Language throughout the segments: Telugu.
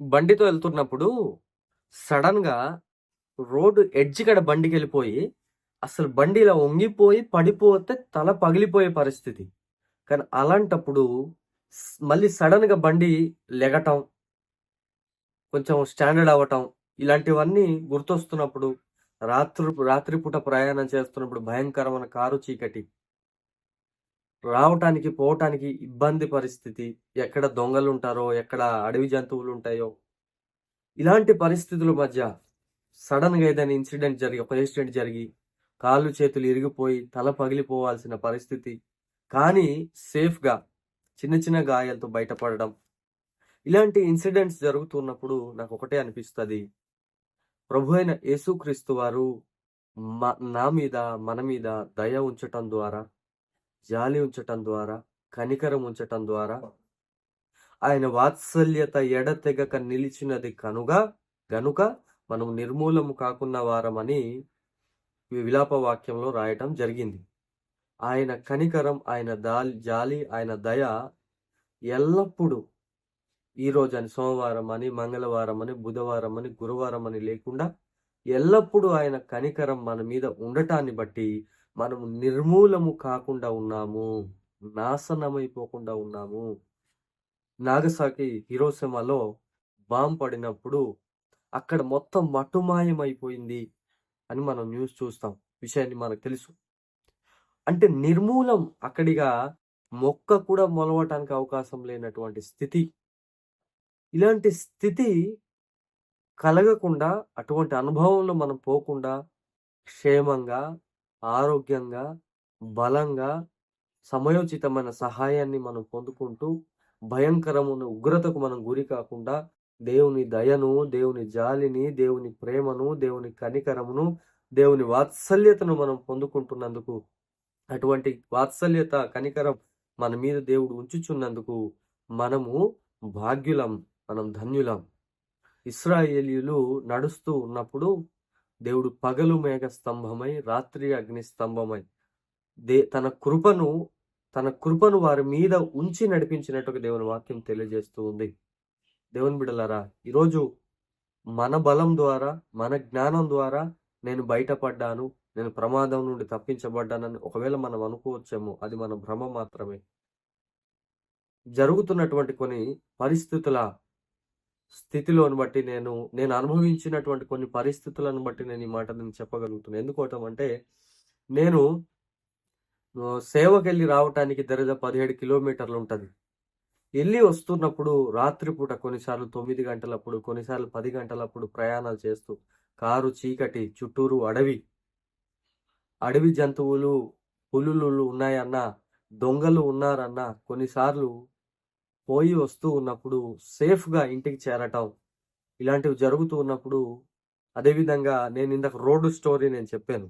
బండితో వెళ్తున్నప్పుడు సడన్‌గా రోడ్డు ఎడ్జ్ కడ బండికి వెళ్ళిపోయి అసలు బండి ఇలా వంగిపోయి పడిపోతే తల పగిలిపోయే పరిస్థితి. కానీ అలాంటప్పుడు మళ్ళీ సడన్‌గా బండి లెగటం కొంచెం స్టాండర్డ్ అవ్వటం, ఇలాంటివన్నీ గుర్తొస్తున్నప్పుడు రాత్రి రాత్రిపూట ప్రయాణం చేస్తున్నప్పుడు భయంకరమైన కారు చీకటి. రావటానికి, పోవటానికి ఇబ్బంది పరిస్థితి. ఎక్కడ దొంగలుంటారో, ఎక్కడ అడవి జంతువులు ఉంటాయో ఇలాంటి పరిస్థితుల మధ్య సడన్‌గా ఏదైనా ఇన్సిడెంట్ జరిగి, ఒక యాక్సిడెంట్ జరిగి, కాళ్ళు, చేతులు ఇరిగిపోయి, తల పగిలిపోవాల్సిన పరిస్థితి. కానీ సేఫ్‌గా చిన్న చిన్న గాయాలతో బయటపడడం. ఇలాంటి ఇన్సిడెంట్స్ జరుగుతున్నప్పుడు నాకు ఒకటే అనిపిస్తుంది ప్రభు ప్రభువైన యేసుక్రీస్తు వారు మ నా మీద, మన మీద దయ ఉంచటం ద్వారా, జాలి ఉంచటం ద్వారా, కనికరం ఉంచటం ద్వారా, ఆయన వాత్సల్యత ఎడతెగక నిలిచినది కనుక గనుక మనం నిర్మూలము కాకున్న వారమని విలాప వాక్యంలో రాయటం జరిగింది. ఆయన కనికరం, ఆయన దాల్ జాలి, ఆయన దయ ఎల్లప్పుడూ ఈరోజు అని సోమవారం అని మంగళవారం అని బుధవారం అని గురువారం అని లేకుండా ఎల్లప్పుడూ ఆయన కనికరం మన మీద ఉండటాన్ని బట్టి మనము నిర్మూలము కాకుండా ఉన్నాము. నాశనమైపోకుండా ఉన్నాము. నాగసాకి, హిరోషిమాలో బాంబ్ పడినప్పుడు అక్కడ మొత్తం మటుమాయమైపోయింది అని మనం న్యూస్ చూస్తాం. విషయాన్ని మనకు తెలుసు. అంటే నిర్మూలం అక్కడిగా మొక్క కూడా మొలవటానికి అవకాశం లేనటువంటి స్థితి. ఇలాంటి స్థితి కలగకుండా, అటువంటి అనుభవంలో మనం పోకుండా క్షేమంగా, ఆరోగ్యంగా, బలంగా, సమయోచితమైన సహాయాన్ని మనం పొందుకుంటూ, భయంకరమైన ఉగ్రతకు మనం గురి కాకుండా, దేవుని దయను, దేవుని జాలిని, దేవుని ప్రేమను, దేవుని కనికరమును, దేవుని వాత్సల్యతను మనం పొందుకుంటున్నందుకు, అటువంటి వాత్సల్యత, కనికరం మన మీద దేవుడు ఉంచుచున్నందుకు మనము భాగ్యులం. మనం ధన్యులం. ఇస్రాయేలీలు నడుస్తూ ఉన్నప్పుడు దేవుడు పగలు మేఘ స్తంభమై, రాత్రి అగ్ని స్తంభమై దే తన కృపను తన కృపను వారి మీద ఉంచి నడిపించినట్టుగా దేవుని వాక్యం తెలియజేస్తూ ఉంది. దేవుని బిడలరా ఈరోజు మన బలం ద్వారా, మన జ్ఞానం ద్వారా నేను బయటపడ్డాను, నేను ప్రమాదం నుండి తప్పించబడ్డానని ఒకవేళ మనం అనుకోవచ్చేమో అది మన భ్రమ మాత్రమే. జరుగుతున్నటువంటి కొన్ని పరిస్థితుల స్థితిలోని బట్టి నేను, నేను అనుభవించినటువంటి కొన్ని పరిస్థితులను బట్టి నేను ఈ మాట నేను ఎందుకోవటం అంటే నేను సేవకెళ్ళి రావటానికి దరజా పదిహేడు కిలోమీటర్లు ఉంటుంది వెళ్ళి వస్తున్నప్పుడు రాత్రిపూట కొన్నిసార్లు తొమ్మిది గంటలప్పుడు, కొన్నిసార్లు పది గంటలప్పుడు ప్రయాణాలు చేస్తూ, కారు చీకటి, చుట్టూరు అడవి. అడవి జంతువులు, పులులు ఉన్నాయన్నా, దొంగలు ఉన్నారన్నా, కొన్నిసార్లు పోయి వస్తూ ఉన్నప్పుడు సేఫ్‌గా ఇంటికి చేరటం. ఇలాంటివి జరుగుతూ ఉన్నప్పుడు అదేవిధంగా నేను ఇందాక రోడ్డు స్టోరీ నేను చెప్పాను.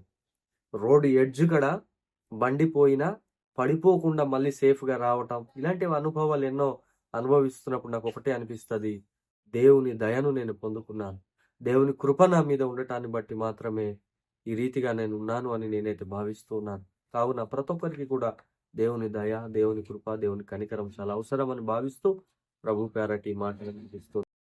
రోడ్డు ఎడ్జ్ కడ బండి పోయినా పడిపోకుండా మళ్ళీ సేఫ్‌గా రావటం. ఇలాంటి అనుభవాలు ఎన్నో అనుభవిస్తున్నప్పుడు నాకు ఒకటే అనిపిస్తుంది దేవుని దయను నేను పొందుకున్నాను. దేవుని కృప నా మీద ఉండటాన్ని బట్టి మాత్రమే ఈ రీతిగా నేను ఉన్నాను అని నేనైతే భావిస్తూ ఉన్నాను. కావున ప్రతి ఒక్కరికి కూడా దేవుని దయ, దేవుని కృప, దేవుని కనికరం చాలా అని భావిస్తూ ప్రభు పేరటి మాటలు